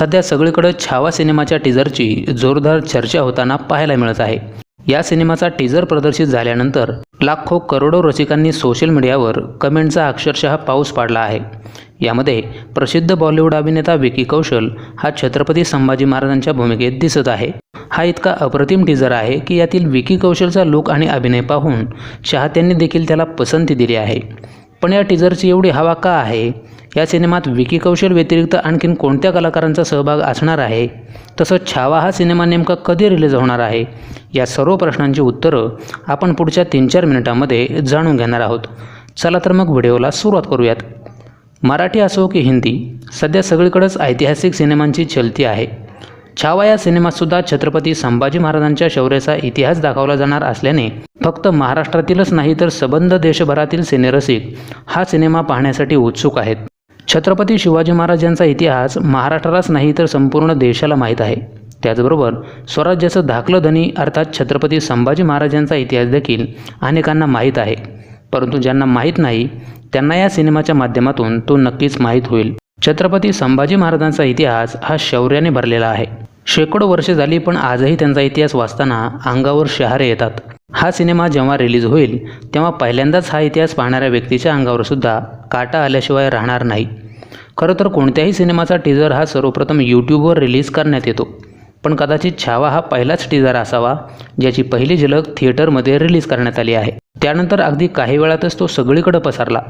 सध्या सगळीकडे छावा सिनेमाच्या टीझरची जोरदार चर्चा होताना पाहायला मिळत आहे. या सिनेमाचा टीझर प्रदर्शित झाल्यानंतर लाखो करोडो रसिकांनी सोशल मीडियावर कमेंटचा अक्षरशः पाऊस पाडला आहे. यामध्ये प्रसिद्ध बॉलिवूड अभिनेता विकी कौशल हा छत्रपती संभाजी महाराजांच्या भूमिकेत दिसत आहे. हा इतका अप्रतिम टीझर आहे की यातील विकी कौशलचा लुक आणि अभिनय पाहून चाहत्यांनी देखील त्याला पसंती दिली आहे. पण या टीझरची एवढी हवा का आहे? या सिनेमात विकी कौशल व्यतिरिक्त आणखीन कोणत्या कलाकारांचा सहभाग असणार आहे? तसंच छावा हा सिनेमा नेमका कधी रिलीज होणार आहे? या सर्व प्रश्नांची उत्तरं आपण पुढच्या तीन चार मिनिटांमध्ये जाणून घेणार आहोत. चला तर मग व्हिडिओला सुरुवात करूयात. मराठी असो की हिंदी सध्या सगळीकडेच ऐतिहासिक सिनेमांची चलती आहे. छावा या सिनेमातसुद्धा छत्रपती संभाजी महाराजांच्या शौर्याचा इतिहास दाखवला जाणार असल्याने फक्त महाराष्ट्रातीलच नाही तर सबंध देशभरातील सिनेरसिक हा सिनेमा पाहण्यासाठी उत्सुक आहेत. छत्रपती शिवाजी महाराज यांचा इतिहास महाराष्ट्रालाच नाही तर संपूर्ण देशाला माहीत आहे. त्याचबरोबर स्वराज्याचं धाकलं धनी अर्थात छत्रपती संभाजी महाराजांचा इतिहास देखील अनेकांना माहीत आहे. परंतु ज्यांना माहीत नाही त्यांना या सिनेमाच्या माध्यमातून तो नक्कीच माहीत होईल. छत्रपती संभाजी महाराजांचा इतिहास हा शौर्याने भरलेला आहे. शेकडो वर्षे झाली पण आजही त्यांचा इतिहास वाचताना अंगावर शहारे येतात. हा सिनेमा जेव्हा रिलीज होईल तेव्हा पहिल्यांदाच हा इतिहास पाहणाऱ्या व्यक्तीच्या अंगावर सुद्धा काटा आल्याशिवाय राहणार नाही. खरं तर कोणत्याही सिनेमाचा टीझर हा सर्वप्रथम यूट्यूबवर रिलीज करण्यात येतो. पण कदाचित छावा हा पहिलाच टीझर असावा ज्याची पहिली झलक थिएटरमध्ये रिलीज करण्यात आली आहे. त्यानंतर अगदी काही वेळातच तो सगळीकडे पसरला.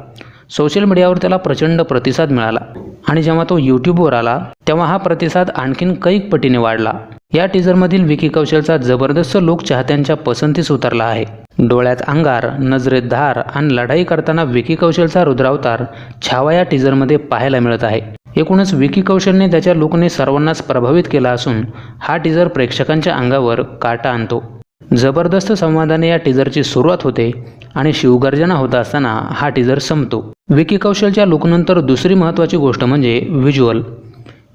सोशल मीडियावर त्याला प्रचंड प्रतिसाद मिळाला. आणि जेव्हा तो यूट्यूबवर आला तेव्हा हा प्रतिसाद आणखीन कैक पटीने वाढला. या टीझरमधील विकी कौशलचा जबरदस्त लोक चाहत्यांच्या पसंतीस उतरला आहे. डोळ्यात अंगार नजरेत धार आणि लढाई करताना विकी कौशलचा रुद्रावतार छावा या टीझरमध्ये पाहायला मिळत आहे. एकूणच विकी कौशलने त्याच्या लुकने सर्वांनाच प्रभावित केला असून हा टीझर प्रेक्षकांच्या अंगावर काटा आणतो. जबरदस्त संवादाने या टीझरची सुरुवात होते आणि शिवगर्जना होत असताना हा टीझर संपतो. विकी कौशलच्या लुकनंतर दुसरी महत्त्वाची गोष्ट म्हणजे व्हिज्युअल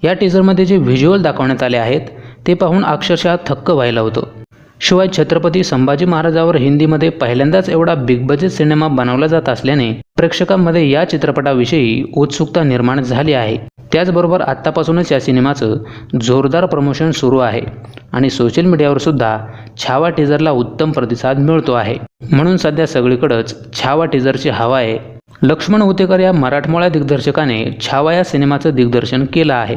या टीझरमध्ये जे व्हिज्युअल दाखवण्यात आले आहेत ते पाहून अक्षरशः थक्क व्हायला होतं. शिवाय छत्रपती संभाजी महाराजावर हिंदीमध्ये पहिल्यांदाच एवढा बिग बजेट सिनेमा बनवला जात असल्याने प्रेक्षकांमध्ये या चित्रपटाविषयी उत्सुकता निर्माण झाली आहे. त्याचबरोबर आत्तापासूनच या सिनेमाचं जोरदार प्रमोशन सुरू आहे आणि सोशल मीडियावर सुद्धा छावा टीझरला उत्तम प्रतिसाद मिळतो आहे. म्हणून सध्या सगळीकडंच छावा टीझरची हवा आहे. लक्ष्मण उतेकर या मराठमोळ्या दिग्दर्शकाने छावा या सिनेमाचं दिग्दर्शन केलं आहे.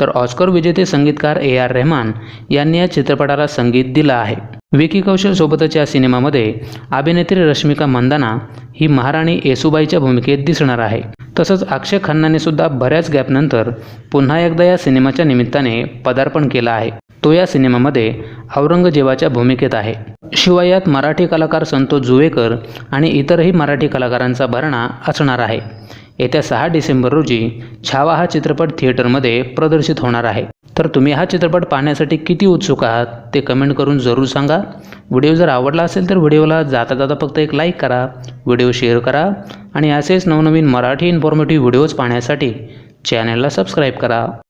तर ऑस्कर विजेते संगीतकार ए आर रेहमान यांनी या चित्रपटाला संगीत दिलं आहे. विकी कौशलसोबतच्या या सिनेमामध्ये अभिनेत्री रश्मिका मंदाना ही महाराणी येसुबाईच्या भूमिकेत दिसणार आहे. तसंच अक्षय खन्नाने सुद्धा बऱ्याच गॅपनंतर पुन्हा एकदा या सिनेमाच्या निमित्ताने पदार्पण केलं आहे. तो या सिनेमामध्ये औरंगजेबाच्या भूमिकेत आहे. शिवाय यात मराठी कलाकार संतोष जुवेकर आणि इतरही मराठी कलाकारांचा भरणा असणार आहे. येत्या सहा डिसेंबर रोजी छावा हा चित्रपट थिएटरमध्ये प्रदर्शित होणार आहे. तर तुम्ही हा चित्रपट पाहण्यासाठी किती उत्सुक आहात ते कमेंट करून जरूर सांगा. व्हिडिओ जर आवडला असेल तर व्हिडिओला जाता जाता फक्त एक लाईक करा व्हिडिओ शेअर करा आणि असेच नवनवीन मराठी इन्फॉर्मेटिव्ह व्हिडिओज पाहण्यासाठी चॅनलला सबस्क्राईब करा.